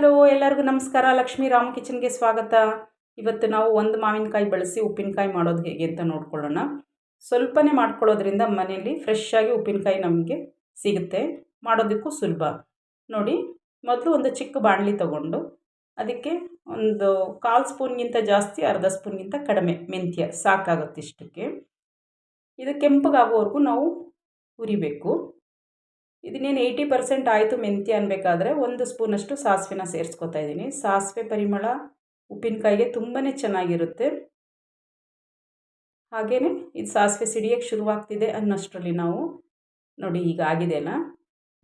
Hello, ಎಲ್ಲರಿಗೂ ನಮಸ್ಕಾರ. ಲಕ್ಷ್ಮೀ ರಾಮ್ ಕಿಚನ್ಗೆ ಸ್ವಾಗತ. ಇವತ್ತು ನಾವು ಒಂದು ಮಾವಿನಕಾಯಿ ಬಳಸಿ ಉಪ್ಪಿನಕಾಯಿ ಮಾಡೋದು ಹೇಗೆ ಅಂತ ನೋಡ್ಕೊಳ್ಳೋಣ. ಸ್ವಲ್ಪನೇ ಮಾಡ್ಕೊಳ್ಳೋದ್ರಿಂದ ಮನೆಯಲ್ಲಿ ಫ್ರೆಶ್ ಆಗಿ ಉಪ್ಪಿನಕಾಯಿ ನಮಗೆ ಸಿಗುತ್ತೆ. ಮಾಡೋದಕ್ಕೂ ಸುಲಭ. ನೋಡಿ, ಮೊದಲು ಒಂದು ಚಿಕ್ಕ ಬಾಣಲಿ ತಗೊಂಡು ಅದಕ್ಕೆ ಒಂದು ಕಾಲು ಸ್ಪೂನ್ಗಿಂತ ಜಾಸ್ತಿ, ಅರ್ಧ ಸ್ಪೂನ್ಗಿಂತ ಕಡಿಮೆ ಮೆಂತ್ಯ ಸಾಕಾಗುತ್ತೆ ಇಷ್ಟಕ್ಕೆ. ಇದು ಕೆಂಪಗಾಗೋವರೆಗೂ ನಾವು ಹುರಿಬೇಕು. ಇದನ್ನೇನು ಏಯ್ಟಿ ಪರ್ಸೆಂಟ್ ಆಯಿತು ಮೆಂತ್ಯ ಅನ್ಬೇಕಾದ್ರೆ ಒಂದು ಸ್ಪೂನಷ್ಟು ಸಾಸಿವೆನ ಸೇರಿಸ್ಕೊತಾ ಇದ್ದೀನಿ. ಸಾಸಿವೆ ಪರಿಮಳ ಉಪ್ಪಿನಕಾಯಿಗೆ ತುಂಬಾ ಚೆನ್ನಾಗಿರುತ್ತೆ. ಹಾಗೆಯೇ ಇದು ಸಾಸಿವೆ ಸಿಡಿಯೋಕ್ಕೆ ಶುರುವಾಗ್ತಿದೆ ಅನ್ನೋಷ್ಟರಲ್ಲಿ ನಾವು ನೋಡಿ ಈಗ ಆಗಿದೆ ಅಲ್ಲ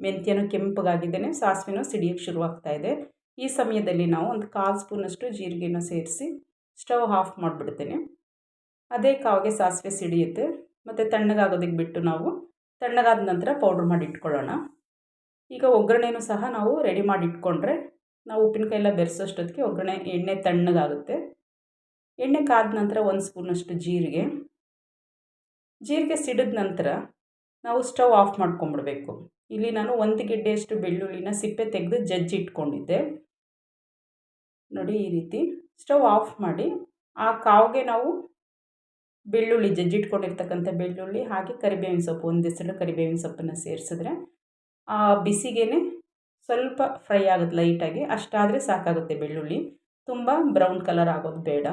ಮೆಂತ್ಯನೂ ಕೆಂಪಗಾಗಿದ್ದೇನೆ, ಸಾಸಿವೆನೂ ಸಿಡಿಯೋಕ್ಕೆ ಶುರುವಾಗ್ತಾ ಇದೆ. ಈ ಸಮಯದಲ್ಲಿ ನಾವು ಒಂದು ಕಾಲು ಸ್ಪೂನಷ್ಟು ಜೀರಿಗೆನ ಸೇರಿಸಿ ಸ್ಟವ್ ಆಫ್ ಮಾಡಿಬಿಡ್ತೇನೆ. ಅದೇ ಕಾವಿಗೆ ಸಾಸಿವೆ ಸಿಡಿಯುತ್ತೆ, ಮತ್ತು ತಣ್ಣಗಾಗೋದಕ್ಕೆ ಬಿಟ್ಟು ನಾವು ತಣ್ಣಗಾದ ನಂತರ ಪೌಡ್ರ್ ಮಾಡಿ ಇಟ್ಕೊಳ್ಳೋಣ. ಈಗ ಒಗ್ಗರಣೆನೂ ಸಹ ನಾವು ರೆಡಿ ಮಾಡಿ ಇಟ್ಕೊಂಡ್ರೆ ನಾವು ಉಪ್ಪಿನಕಾಯಿ ಎಲ್ಲ ಬೆರೆಸೋಷ್ಟೊತ್ತಿಗೆ ಒಗ್ಗರಣೆ ಎಣ್ಣೆ ತಣ್ಣಗಾಗುತ್ತೆ. ಎಣ್ಣೆ ಕಾದ ನಂತರ ಒಂದು ಸ್ಪೂನಷ್ಟು ಜೀರಿಗೆ. ಜೀರಿಗೆ ಸಿಡಿದ ನಂತರ ನಾವು ಸ್ಟವ್ ಆಫ್ ಮಾಡ್ಕೊಂಬಿಡ್ಬೇಕು. ಇಲ್ಲಿ ನಾನು ಒಂದು ಗೆಡ್ಡೆಯಷ್ಟು ಬೆಳ್ಳುಳ್ಳಿನ ಸಿಪ್ಪೆ ತೆಗೆದು ಜಜ್ಜಿ ಇಟ್ಕೊಂಡಿದ್ದೆ. ನೋಡಿ ಈ ರೀತಿ. ಸ್ಟವ್ ಆಫ್ ಮಾಡಿ ಆ ಕಾವಿಗೆ ನಾವು ಬೆಳ್ಳುಳ್ಳಿ ಜಜ್ಜಿಟ್ಕೊಂಡಿರ್ತಕ್ಕಂಥ ಬೆಳ್ಳುಳ್ಳಿ ಹಾಗೆ ಕರಿಬೇವಿನ ಸೊಪ್ಪು, ಒಂದು ಎಸಳು ಕರಿಬೇವಿನ ಸೊಪ್ಪನ್ನು ಸೇರಿಸಿದ್ರೆ ಆ ಬಿಸಿಗೇನೆ ಸ್ವಲ್ಪ ಫ್ರೈ ಆಗುತ್ತೆ ಲೈಟಾಗಿ. ಅಷ್ಟಾದರೆ ಸಾಕಾಗುತ್ತೆ ಬೆಳ್ಳುಳ್ಳಿ. ತುಂಬ ಬ್ರೌನ್ ಕಲರ್ ಆಗೋದು ಬೇಡ.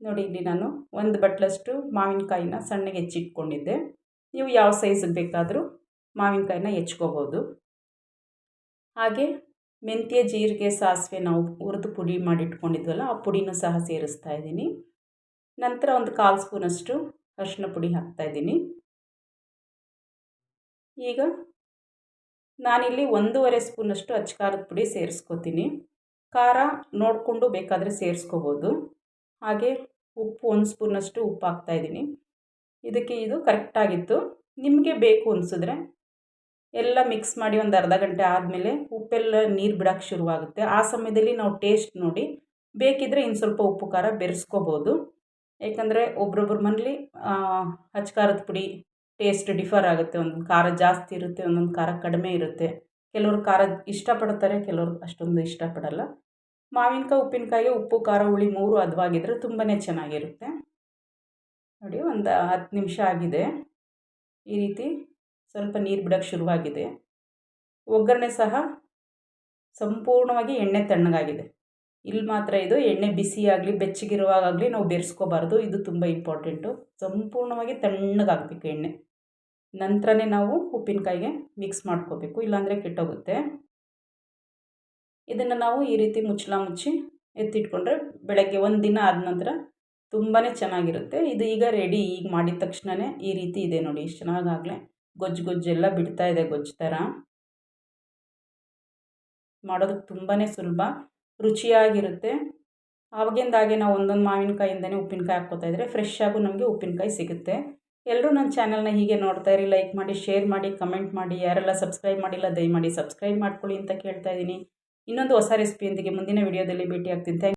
ನೋಡಿ, ಇಲ್ಲಿ ನಾನು ಒಂದು ಬಟ್ಲಷ್ಟು ಮಾವಿನಕಾಯಿನ ಸಣ್ಣಗೆ ಹೆಚ್ಚಿಟ್ಕೊಂಡಿದ್ದೆ. ನೀವು ಯಾವ ಸೈಜಿಗೆ ಬೇಕಾದರೂ ಮಾವಿನಕಾಯಿನ ಹೆಚ್ಕೋಬೋದು. ಹಾಗೆ ಮೆಂತ್ಯ, ಜೀರಿಗೆ, ಸಾಸಿವೆ ನಾವು ಹುರಿದು ಪುಡಿ ಮಾಡಿಟ್ಕೊಂಡಿದ್ವಲ್ಲ, ಆ ಪುಡಿನೂ ಸಹ ಸೇರಿಸ್ತಾ ಇದ್ದೀನಿ. ನಂತರ ಒಂದು ಕಾಲು ಸ್ಪೂನಷ್ಟು ಅರಿಶಿನ ಪುಡಿ ಹಾಕ್ತಾಯಿದ್ದೀನಿ ಈಗ ನಾನಿಲ್ಲಿ ಒಂದೂವರೆ ಸ್ಪೂನಷ್ಟು ಅಚ್ಚ ಪುಡಿ ಸೇರಿಸ್ಕೋತೀನಿ. ಖಾರ ನೋಡಿಕೊಂಡು ಬೇಕಾದರೆ ಸೇರಿಸ್ಕೋಬೋದು. ಹಾಗೆ ಉಪ್ಪು ಒಂದು ಸ್ಪೂನಷ್ಟು ಉಪ್ಪು ಹಾಕ್ತಾಯಿದ್ದೀನಿ ಇದಕ್ಕೆ ಇದು ಕರೆಕ್ಟಾಗಿತ್ತು ನಿಮಗೆ ಬೇಕು ಅನಿಸಿದ್ರೆ ಎಲ್ಲ ಮಿಕ್ಸ್ ಮಾಡಿ ಒಂದು ಅರ್ಧ ಗಂಟೆ ಆದಮೇಲೆ ಉಪ್ಪೆಲ್ಲ ನೀರು ಬಿಡೋಕ್ಕೆ ಶುರುವಾಗುತ್ತೆ. ಆ ಸಮಯದಲ್ಲಿ ನಾವು ಟೇಸ್ಟ್ ನೋಡಿ ಬೇಕಿದ್ದರೆ ಇನ್ನು ಸ್ವಲ್ಪ ಉಪ್ಪು ಖಾರ ಬೆರೆಸ್ಕೋಬೋದು. ಏಕೆಂದರೆ ಒಬ್ರೊಬ್ರ ಮನೇಲಿ ಅಚ್ಚ ಖಾರದ ಪುಡಿ ಟೇಸ್ಟ್ ಡಿಫರ್ ಆಗುತ್ತೆ. ಒಂದೊಂದು ಖಾರ ಜಾಸ್ತಿ ಇರುತ್ತೆ, ಒಂದೊಂದು ಖಾರ ಕಡಿಮೆ ಇರುತ್ತೆ. ಕೆಲವರು ಖಾರ ಇಷ್ಟಪಡ್ತಾರೆ, ಕೆಲವರು ಅಷ್ಟೊಂದು ಇಷ್ಟಪಡಲ್ಲ. ಮಾವಿನಕಾಯಿ ಉಪ್ಪಿನಕಾಯಿಗೆ ಉಪ್ಪು, ಖಾರ, ಹುಳಿ ಮೂರು ಹದವಾಗಿದ್ರೆ ತುಂಬಾ ಚೆನ್ನಾಗಿರುತ್ತೆ. ನೋಡಿ, ಒಂದು ಹತ್ತು ನಿಮಿಷ ಆಗಿದೆ. ಈ ರೀತಿ ಸ್ವಲ್ಪ ನೀರು ಬಿಡೋಕ್ಕೆ ಶುರುವಾಗಿದೆ. ಒಗ್ಗರಣೆ ಸಹ ಸಂಪೂರ್ಣವಾಗಿ ಎಣ್ಣೆ ತಣ್ಣಗಾಗಿದೆ. ಇಲ್ಲಿ ಮಾತ್ರ ಇದು ಎಣ್ಣೆ ಬಿಸಿಯಾಗಲಿ ಬೆಚ್ಚಗಿರುವಾಗಲಿ ನಾವು ಬೆರೆಸ್ಕೋಬಾರ್ದು. ಇದು ತುಂಬ ಇಂಪಾರ್ಟೆಂಟು. ಸಂಪೂರ್ಣವಾಗಿ ತಣ್ಣಗಾಗಬೇಕು ಎಣ್ಣೆ. ನಂತರನೇ ನಾವು ಉಪ್ಪಿನಕಾಯಿಗೆ ಮಿಕ್ಸ್ ಮಾಡ್ಕೋಬೇಕು. ಇಲ್ಲಾಂದರೆ ಕೆಟ್ಟೋಗುತ್ತೆ. ಇದನ್ನು ನಾವು ಈ ರೀತಿ ಮುಚ್ಚಲ ಮುಚ್ಚಿ ಎತ್ತಿಟ್ಕೊಂಡ್ರೆ ಬೆಳಗ್ಗೆ ಒಂದು ದಿನ ಆದ ನಂತರ ತುಂಬಾ ಚೆನ್ನಾಗಿರುತ್ತೆ. ಇದು ಈಗ ರೆಡಿ. ಈಗ ಮಾಡಿದ ತಕ್ಷಣವೇ ಈ ರೀತಿ ಇದೆ ನೋಡಿ. ಇಷ್ಟು ಚೆನ್ನಾಗಾಗಲೇ ಗೊಜ್ಜು ಗೊಜ್ಜೆಲ್ಲ ಬಿಡ್ತಾ ಇದೆ ಗೊಜ್ಜು ಥರ. ಮಾಡೋದಕ್ಕೆ ತುಂಬಾ ಸುಲಭ. ರುಚಿಯಾಗಿರುತ್ತೆ. ಆವಾಗಿಂದಾಗೆ ನಾವು ಒಂದೊಂದು ಮಾವಿನಕಾಯಿಂದನೇ ಉಪ್ಪಿನಕಾಯಿ ಹಾಕ್ಕೋತಾ ಇದ್ದರೆ ಫ್ರೆಶ್ ಆಗು ನಮಗೆ ಉಪ್ಪಿನಕಾಯಿ ಸಿಗುತ್ತೆ. ಎಲ್ಲರೂ ನನ್ನ ಚಾನಲ್ನ ಹೀಗೆ ನೋಡ್ತಾ ಇರಿ ಲೈಕ್ ಮಾಡಿ ಶೇರ್ ಮಾಡಿ ಕಮೆಂಟ್ ಮಾಡಿ, ಯಾರೆಲ್ಲ ಸಬ್ಸ್ಕ್ರೈಬ್ ಮಾಡಿಲ್ಲ ದಯಮಾಡಿ ಸಬ್ಸ್ಕ್ರೈಬ್ ಮಾಡ್ಕೊಳ್ಳಿ ಅಂತ ಕೇಳ್ತಾ ಇದ್ದೀನಿ. ಇನ್ನೊಂದು ಹೊಸ ರೆಸಿಪಿಯೊಂದಿಗೆ ಮುಂದಿನ ವೀಡಿಯೋದಲ್ಲಿ ಭೇಟಿ ಆಗ್ತೀನಿ ಥ್ಯಾಂಕ್